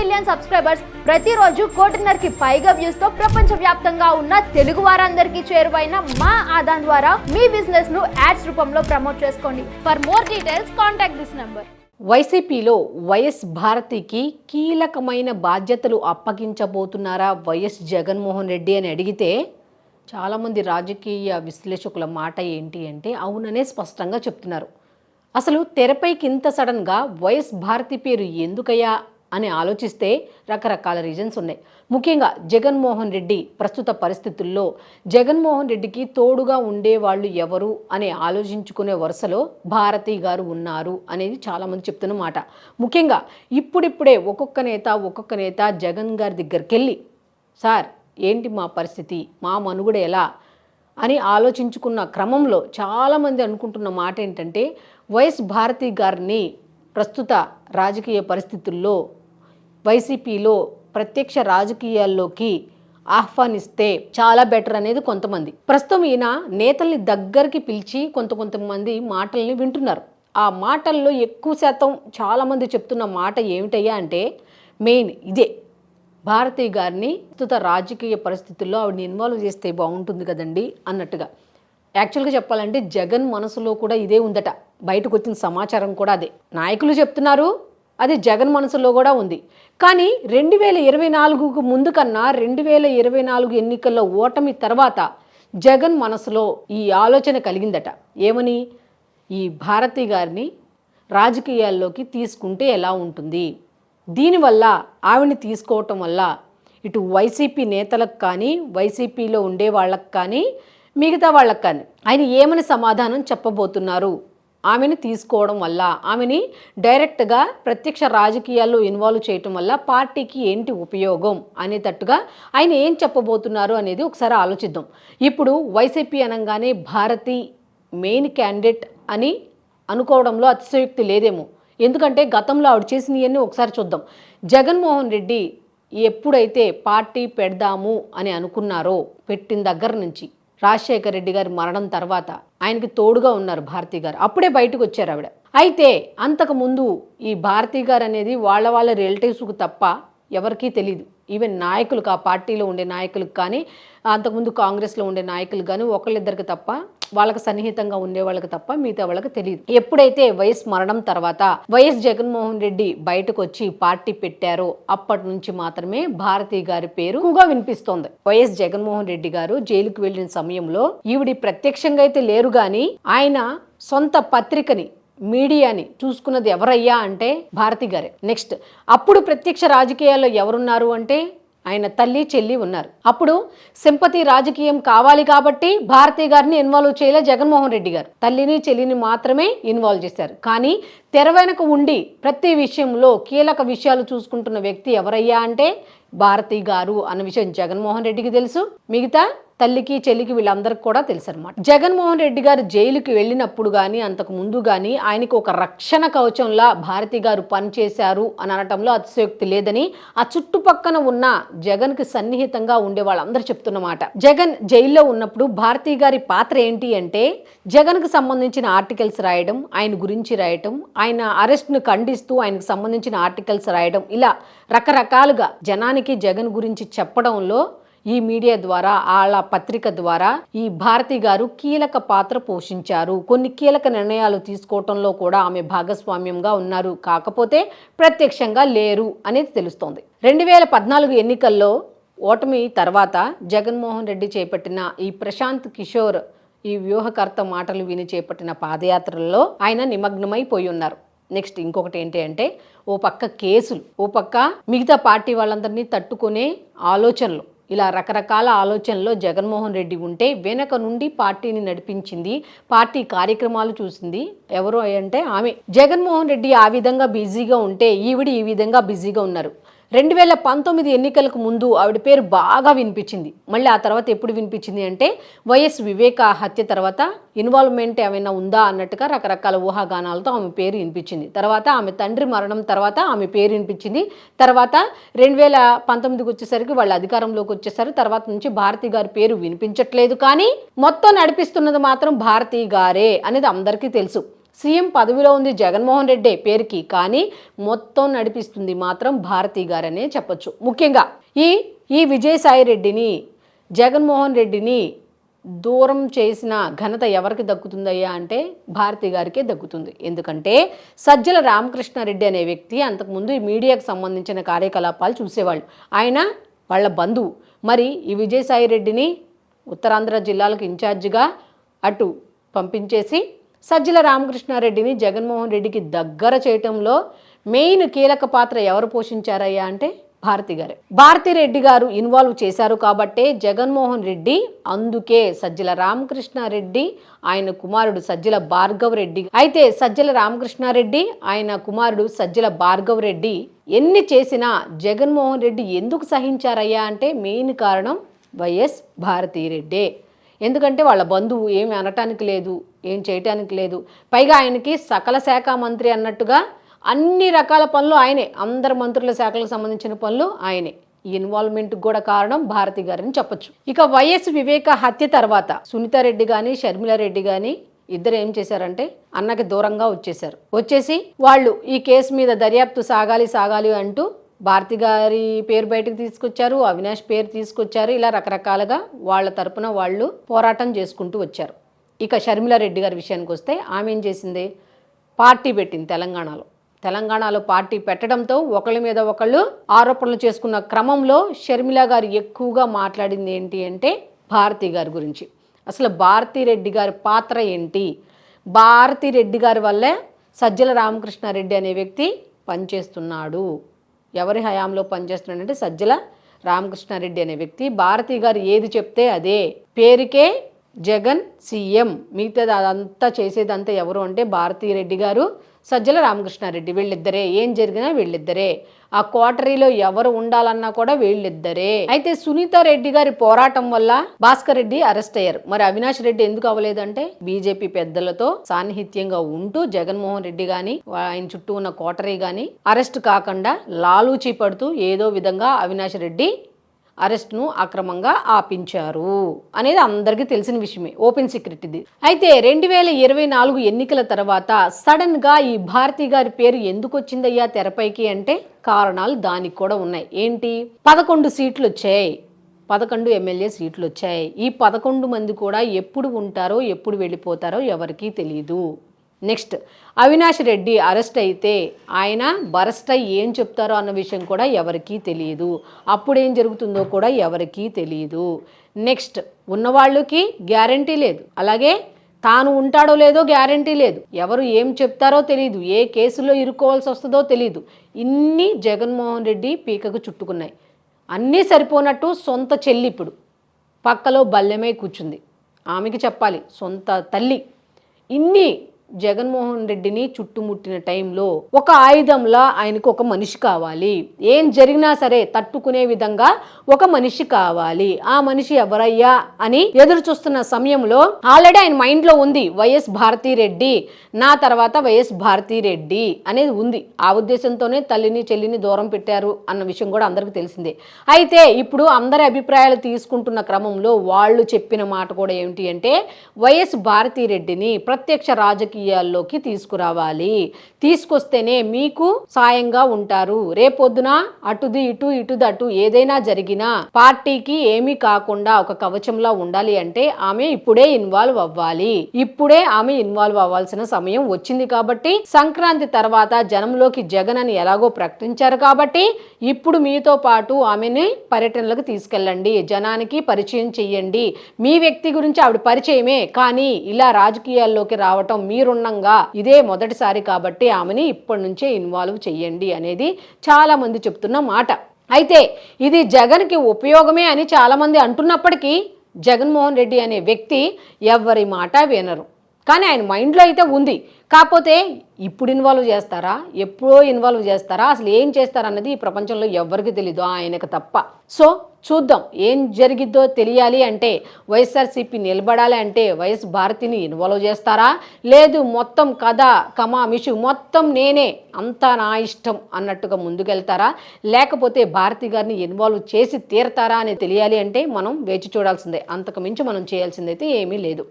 Million subscribers ప్రతిరోజు కోటిన్నరకి పైగా వ్యూస్తో ప్రపంచ వ్యాప్తంగా ఉన్న తెలుగు వారందరికీ చేరువైన మా ఆదాన్ ద్వారా మీ బిజినెస్ను యాడ్స్ రూపంలో ప్రమోట్ చేసుకోండి. For more details contact this number వైసీపీలో వైఎస్ భారతికి కీలకమైన బాధ్యతలు అప్పగించబోతున్నారా వైఎస్ జగన్మోహన్ రెడ్డి అని అడిగితే చాలామంది రాజకీయ విశ్లేషకుల మాట ఏంటి అంటే అవుననే స్పష్టంగా చెప్తున్నారు. అసలు తెరపైకి ఇంత సడన్గా వైఎస్ భారతి పేరు ఎందుకయ్యా? అని ఆలోచిస్తే రకరకాల రీజన్స్ ఉన్నాయి. ముఖ్యంగా జగన్మోహన్ రెడ్డి ప్రస్తుత పరిస్థితుల్లో జగన్మోహన్ రెడ్డికి తోడుగా ఉండేవాళ్ళు ఎవరు అని ఆలోచించుకునే వరుసలో భారతి గారు ఉన్నారు అనేది చాలామంది చెప్తున్న మాట. ముఖ్యంగా ఇప్పుడిప్పుడే ఒక్కొక్క నేత ఒక్కొక్క నేత జగన్ గారి దగ్గరికి వెళ్ళి సార్ ఏంటి మా పరిస్థితి? మా మనుగుడ ఎలా? అని ఆలోచించుకున్న క్రమంలో చాలామంది అనుకుంటున్న మాట ఏంటంటే వైఎస్ భారతి గారిని ప్రస్తుత రాజకీయ పరిస్థితుల్లో వైసీపీలో ప్రత్యక్ష రాజకీయాల్లోకి ఆహ్వానిస్తే చాలా బెటర్ అనేది కొంతమంది. ప్రస్తుతం ఈయన నేతల్ని దగ్గరికి పిలిచి కొంత కొంతమంది మాటల్ని వింటున్నారు. ఆ మాటల్లో ఎక్కువ శాతం చాలామంది చెప్తున్న మాట ఏమిటయ్యా అంటే మెయిన్ ఇదే. భారతి గారిని ప్రస్తుత రాజకీయ పరిస్థితుల్లో ఆవిడని ఇన్వాల్వ్ చేస్తే బాగుంటుంది కదండి అన్నట్టుగా. యాక్చువల్గా చెప్పాలంటే జగన్ మనసులో కూడా ఇదే ఉందట. బయటకు వచ్చిన సమాచారం కూడా అదే. నాయకులు చెప్తున్నారు అది జగన్ మనసులో కూడా ఉంది. కానీ రెండు వేల ఇరవై నాలుగుకు ముందు కన్నా రెండు వేల ఇరవై నాలుగు ఎన్నికల్లో ఓటమి తర్వాత జగన్ మనసులో ఈ ఆలోచన కలిగిందట. ఏమని? ఈ భారతి గారిని రాజకీయాల్లోకి తీసుకుంటే ఎలా ఉంటుంది? దీనివల్ల ఆవిడని తీసుకోవటం వల్ల ఇటు వైసీపీ నేతలకు కానీ వైసీపీలో ఉండే వాళ్ళకు కానీ మిగతా వాళ్ళకు కానీ ఆయన ఏమని సమాధానం చెప్పబోతున్నారు? ఆమెను తీసుకోవడం వల్ల ఆమెని డైరెక్ట్గా ప్రత్యక్ష రాజకీయాల్లో ఇన్వాల్వ్ చేయటం వల్ల పార్టీకి ఏంటి ఉపయోగం అనేటట్టుగా ఆయన ఏం చెప్పబోతున్నారు అనేది ఒకసారి ఆలోచిద్దాం. ఇప్పుడు వైసీపీ అనగానే భారతి మెయిన్ క్యాండిడేట్ అని అనుకోవడంలో అతిశయోక్తి లేదేమో. ఎందుకంటే గతంలో ఆవిడ చేసినవన్నీ ఒకసారి చూద్దాం. జగన్మోహన్ రెడ్డి ఎప్పుడైతే పార్టీ పెడదాము అని అనుకున్నారో పెట్టిన దగ్గర నుంచి రాజశేఖర రెడ్డి గారి మరణం తర్వాత ఆయనకి తోడుగా ఉన్నారు భారతి గారు. అప్పుడే బయటకు వచ్చారు ఆవిడ. అయితే అంతకు ముందు ఈ భారతి గారు అనేది వాళ్ళ వాళ్ళ రిలేటివ్స్కు తప్ప ఎవరికీ తెలియదు ఈవెన్ నాయకులకు ఆ పార్టీలో ఉండే నాయకులకు కానీ అంతకుముందు కాంగ్రెస్లో ఉండే నాయకులు కానీ ఒకళ్ళిద్దరికి తప్ప వాళ్ళకి సన్నిహితంగా ఉండే వాళ్ళకి తప్ప మిగతా వాళ్ళకి తెలియదు. ఎప్పుడైతే వైఎస్ మరణం తర్వాత వైఎస్ జగన్మోహన్ రెడ్డి బయటకు వచ్చి పార్టీ పెట్టారో అప్పటి నుంచి మాత్రమే భారతి గారి పేరు ఎక్కువగా వినిపిస్తోంది. వైఎస్ జగన్మోహన్ రెడ్డి గారు జైలుకు వెళ్ళిన సమయంలో ఈవిడి ప్రత్యక్షంగా అయితే లేరు గాని ఆయన సొంత పత్రికని మీడియాని చూసుకున్నది ఎవరయ్యా అంటే భారతి గారే. నెక్స్ట్ అప్పుడు ప్రత్యక్ష రాజకీయాల్లో ఎవరున్నారు అంటే ఆయన తల్లి చెల్లి ఉన్నారు. అప్పుడు సింపతి రాజకీయం కావాలి కాబట్టి భారతి గారిని ఇన్వాల్వ్ చేయలే జగన్మోహన్ రెడ్డి గారు. తల్లిని చెల్లిని మాత్రమే ఇన్వాల్వ్ చేశారు. కానీ తెర ఉండి ప్రతి విషయంలో కీలక విషయాలు చూసుకుంటున్న వ్యక్తి ఎవరయ్యా అంటే భారతి గారు అన్న విషయం జగన్మోహన్ రెడ్డికి తెలుసు. మిగతా తల్లికి చెల్లికి వీళ్ళందరికీ కూడా తెలుసు అనమాట జగన్మోహన్ రెడ్డి గారు జైలుకి వెళ్ళినప్పుడు కానీ అంతకు ముందు కానీ ఆయనకు ఒక రక్షణ కవచంలా భారతి గారు పనిచేశారు అని అనటంలో అతిశయోక్తి లేదని ఆ చుట్టుపక్కన ఉన్న జగన్కి సన్నిహితంగా ఉండే వాళ్ళందరూ చెప్తున్నమాట. జగన్ జైల్లో ఉన్నప్పుడు భారతి గారి పాత్ర ఏంటి అంటే జగన్కు సంబంధించిన ఆర్టికల్స్ రాయడం ఆయన గురించి రాయటం ఆయన అరెస్ట్ను ఖండిస్తూ ఆయనకు సంబంధించిన ఆర్టికల్స్ రాయడం ఇలా రకరకాలుగా జనానికి జగన్ గురించి చెప్పడంలో ఈ మీడియా ద్వారా వాళ్ళ పత్రిక ద్వారా ఈ భారతి గారు కీలక పాత్ర పోషించారు. కొన్ని కీలక నిర్ణయాలు తీసుకోవటంలో కూడా ఆమె భాగస్వామ్యంగా ఉన్నారు. కాకపోతే ప్రత్యక్షంగా లేరు అనేది తెలుస్తోంది. రెండు వేల పద్నాలుగు ఎన్నికల్లో ఓటమి తర్వాత జగన్మోహన్ రెడ్డి చేపట్టిన ఈ ప్రశాంత్ కిషోర్ ఈ వ్యూహకర్త మాటలు విని చేపట్టిన పాదయాత్రల్లో ఆయన నిమగ్నమైపోయి ఉన్నారు. నెక్స్ట్ ఇంకొకటి ఏంటి అంటే ఓ పక్క కేసులు ఓ పక్క మిగతా పార్టీ వాళ్ళందరినీ తట్టుకునే ఆలోచనలు. ఇలా రకరకాల ఆలోచనలో జగన్మోహన్ రెడ్డి ఉంటే వెనక నుండి పార్టీని నడిపించింది పార్టీ కార్యక్రమాలు చూసింది ఎవరు అంటే ఆమె. జగన్మోహన్ రెడ్డి ఆ విధంగా బిజీగా ఉంటే ఈవిడ ఈ విధంగా బిజీగా ఉన్నారు. రెండు వేల పంతొమ్మిది ఎన్నికలకు ముందు ఆవిడ పేరు బాగా వినిపించింది. మళ్ళీ ఆ తర్వాత ఎప్పుడు వినిపించింది అంటే వైఎస్ వివేక హత్య తర్వాత ఇన్వాల్వ్మెంట్ ఏమైనా ఉందా అన్నట్టుగా రకరకాల ఊహాగానాలతో ఆమె పేరు వినిపించింది. తర్వాత ఆమె తండ్రి మరణం తర్వాత ఆమె పేరు వినిపించింది. తర్వాత రెండు వేల పంతొమ్మిదికి వచ్చేసరికి వాళ్ళు అధికారంలోకి వచ్చేసారు. తర్వాత నుంచి భారతి గారి పేరు వినిపించట్లేదు కానీ మొత్తం నడిపిస్తున్నది మాత్రం భారతి గారే అనేది అందరికీ తెలుసు. సీఎం పదవిలో ఉంది జగన్మోహన్ రెడ్డి పేరుకి కానీ మొత్తం నడిపిస్తుంది మాత్రం భారతి గారనే చెప్పొచ్చు. ముఖ్యంగా ఈ ఈ విజయసాయి రెడ్డిని జగన్మోహన్ రెడ్డిని దూరం చేసిన ఘనత ఎవరికి దక్కుతుందయ్యా అంటే భారతి గారికే దక్కుతుంది. ఎందుకంటే సజ్జల రామకృష్ణారెడ్డి అనే వ్యక్తి అంతకుముందు ఈ మీడియాకు సంబంధించిన కార్యకలాపాలు చూసేవాళ్ళు. ఆయన వాళ్ళ బంధువు. మరి ఈ విజయసాయి రెడ్డిని ఉత్తరాంధ్ర జిల్లాలకు ఇన్ఛార్జిగా అటు పంపించేసి సజ్జల రామకృష్ణారెడ్డిని జగన్మోహన్ రెడ్డికి దగ్గర చేయటంలో మెయిన్ కీలక పాత్ర ఎవరు పోషించారయ్యా అంటే భారతి గారే. భారతి రెడ్డి గారు ఇన్వాల్వ్ చేశారు కాబట్టే జగన్మోహన్ రెడ్డి అందుకే సజ్జల రామకృష్ణారెడ్డి ఆయన కుమారుడు సజ్జల భార్గవ్ రెడ్డి. అయితే సజ్జల రామకృష్ణారెడ్డి ఆయన కుమారుడు సజ్జల భార్గవ్ రెడ్డి ఎన్ని చేసినా జగన్మోహన్ రెడ్డి ఎందుకు సహించారయ్యా అంటే మెయిన్ కారణం వైఎస్ భారతీరెడ్డే ఎందుకంటే వాళ్ళ బంధువు ఏమి అనటానికి లేదు ఏం చేయటానికి లేదు. పైగా ఆయనకి సకల శాఖ మంత్రి అన్నట్టుగా అన్ని రకాల పనులు ఆయనే అందరు మంత్రుల శాఖలకు సంబంధించిన పనులు ఆయనే. ఈ ఇన్వాల్వ్మెంట్ కూడా కారణం భారతి గారని చెప్పొచ్చు. ఇక వైఎస్ వివేక హత్య తర్వాత సునీతారెడ్డి కానీ షర్మిలారెడ్డి కానీ ఇద్దరు ఏం చేశారంటే అన్నకి దూరంగా వచ్చేసారు వచ్చేసి వాళ్ళు ఈ కేసు మీద దర్యాప్తు సాగాలి సాగాలి అంటూ భారతి గారి పేరు బయటకు తీసుకొచ్చారు అవినాష్ పేరు తీసుకొచ్చారు ఇలా రకరకాలుగా వాళ్ళ తరపున వాళ్ళు పోరాటం చేసుకుంటూ వచ్చారు. ఇక షర్మిలారెడ్డి గారి విషయానికి వస్తే ఆమె ఏం చేసింది? పార్టీ పెట్టింది తెలంగాణలో. తెలంగాణలో పార్టీ పెట్టడంతో ఒకళ్ళ మీద ఒకళ్ళు ఆరోపణలు చేసుకున్న క్రమంలో షర్మిల గారు ఎక్కువగా మాట్లాడింది ఏంటి అంటే భారతి గారి గురించి. అసలు భారతి రెడ్డి గారి పాత్ర ఏంటి? భారతి రెడ్డి గారి వల్లే సజ్జల రామకృష్ణారెడ్డి అనే వ్యక్తి పనిచేస్తున్నాడు. ఎవరి హయాంలో పనిచేస్తున్నాడంటే సజ్జల రామకృష్ణారెడ్డి అనే వ్యక్తి. భారతి గారు ఏది చెప్తే అదే. పేరుకే జగన్ సీఎం. మిగతాది అదంతా చేసేదంతా ఎవరు అంటే భారతీరెడ్డి గారు. సజ్జల రామకృష్ణారెడ్డి వీళ్ళిద్దరే. ఏం జరిగినా వీళ్ళిద్దరే. ఆ క్వార్టరీలో ఎవరు ఉండాలన్నా కూడా వీళ్ళిద్దరే. అయితే సునీత రెడ్డి గారి పోరాటం వల్ల భాస్కర్ రెడ్డి అరెస్ట్ అయ్యారు. మరి అవినాష్ రెడ్డి ఎందుకు అవ్వలేదంటే బీజేపీ పెద్దలతో సాన్నిహిత్యంగా ఉంటూ జగన్మోహన్ రెడ్డి గాని ఆయన చుట్టూ ఉన్న కోటరీ గాని అరెస్ట్ కాకుండా లాలూచి పడుతూ ఏదో విధంగా అవినాష్ రెడ్డి అరెస్ట్ను అక్రమంగా ఆపించారు అనేది అందరికీ తెలిసిన విషయమే ఓపెన్ సీక్రెట్ ఇది. అయితే రెండు వేల ఇరవై నాలుగు ఎన్నికల తర్వాత సడన్గా ఈ భారతి గారి పేరు ఎందుకు వచ్చిందయ్యా తెరపైకి అంటే కారణాలు దానికి కూడా ఉన్నాయి. ఏంటి? పదకొండు సీట్లు వచ్చాయి. పదకొండు ఎమ్మెల్యే సీట్లు వచ్చాయి. ఈ పదకొండు మంది కూడా ఎప్పుడు ఉంటారో ఎప్పుడు వెళ్ళిపోతారో ఎవరికీ తెలియదు నెక్స్ట్ అవినాష్ రెడ్డి అరెస్ట్ అయితే ఆయన బరెస్ట్ అయ్యి ఏం చెప్తారో అన్న విషయం కూడా ఎవరికీ తెలియదు. అప్పుడు ఏం జరుగుతుందో కూడా ఎవరికీ తెలియదు. నెక్స్ట్ ఉన్నవాళ్ళకి గ్యారంటీ లేదు. అలాగే తాను ఉంటాడో లేదో గ్యారంటీ లేదు. ఎవరు ఏం చెప్తారో తెలియదు ఏ కేసులో ఇరుక్కోవాల్సి వస్తుందో తెలియదు ఇన్ని జగన్మోహన్ రెడ్డి పీకకు చుట్టుకున్నాయి. అన్నీ సరిపోనట్టు సొంత చెల్లి ఇప్పుడు. పక్కలో బల్లెమై కూర్చుంది. ఆమెకి చెప్పాలి సొంత తల్లి. ఇన్ని జగన్మోహన్ రెడ్డిని చుట్టుముట్టిన టైంలో ఒక ఆయుధంలా ఆయనకు ఒక మనిషి కావాలి. ఏం జరిగినా సరే తట్టుకునే విధంగా ఒక మనిషి కావాలి. ఆ మనిషి ఎవరయ్యా అని ఎదురు చూస్తున్న సమయంలో ఆల్రెడీ ఆయన మైండ్లో ఉంది వైఎస్ భారతీరెడ్డి నా తర్వాత వైఎస్ భారతీరెడ్డి అనేది ఉంది. ఆ ఉద్దేశంతోనే తల్లిని చెల్లిని దూరం పెట్టారు అన్న విషయం కూడా అందరికీ తెలిసిందే. అయితే ఇప్పుడు అందరి అభిప్రాయాలు తీసుకుంటున్న క్రమంలో వాళ్ళు చెప్పిన మాట కూడా ఏమిటి అంటే వైఎస్ భారతీ రెడ్డిని ప్రత్యక్ష రాజకీయాల్లోకి తీసుకురావాలి. తీసుకొస్తేనే మీకు సాయంగా ఉంటారు. రేపొద్దున అటుది ఇటు ఇటుది అటు ఏదైనా జరిగినా పార్టీకి ఏమీ కాకుండా ఒక కవచంలా ఉండాలి అంటే ఆమె ఇప్పుడే ఇన్వాల్వ్ అవ్వాలి. ఇప్పుడే ఆమె ఇన్వాల్వ్ అవ్వాల్సిన సమయం వచ్చింది కాబట్టి సంక్రాంతి తర్వాత జనంలోకి జగన్ అని ఎలాగో ప్రకటించారు కాబట్టి ఇప్పుడు మీతో పాటు ఆమెని పర్యటనలకు తీసుకెళ్ళండి. జనానికి పరిచయం చెయ్యండి. మీ వ్యక్తి గురించి ఆవిడ పరిచయమే. కానీ ఇలా రాజకీయాల్లోకి రావటం పేరున్నంగా ఇదే మొదటిసారి కాబట్టి ఆమెని ఇప్పటి నుంచే ఇన్వాల్వ్ చెయ్యండి అనేది చాలామంది చెప్తున్న మాట. అయితే ఇది జగన్కి ఉపయోగమే అని చాలామంది అంటున్నప్పటికీ జగన్మోహన్ రెడ్డి అనే వ్యక్తి ఎవరి మాట వినరు. కానీ ఆయన మైండ్లో అయితే ఉంది. కాకపోతే ఇప్పుడు ఇన్వాల్వ్ చేస్తారా? ఎప్పుడో ఇన్వాల్వ్ చేస్తారా? అసలు ఏం చేస్తారన్నది ఈ ప్రపంచంలో ఎవరికి తెలీదు. ఆయనకు తప్ప. సో చూద్దాం. ఏం జరిగిద్దో తెలియాలి అంటే వైఎస్ఆర్సీపీ నిలబడాలి అంటే వైఎస్ భారతిని ఇన్వాల్వ్ చేస్తారా? లేదు మొత్తం కథ కమామిషు మొత్తం నేనే. అంతా నా ఇష్టం అన్నట్టుగా ముందుకెళ్తారా? లేకపోతే భారతి గారిని ఇన్వాల్వ్ చేసి తీరతారా అని తెలియాలి అంటే మనం వేచి చూడాల్సిందే. అంతకు మించి మనం చేయాల్సిందైతే ఏమీ లేదు.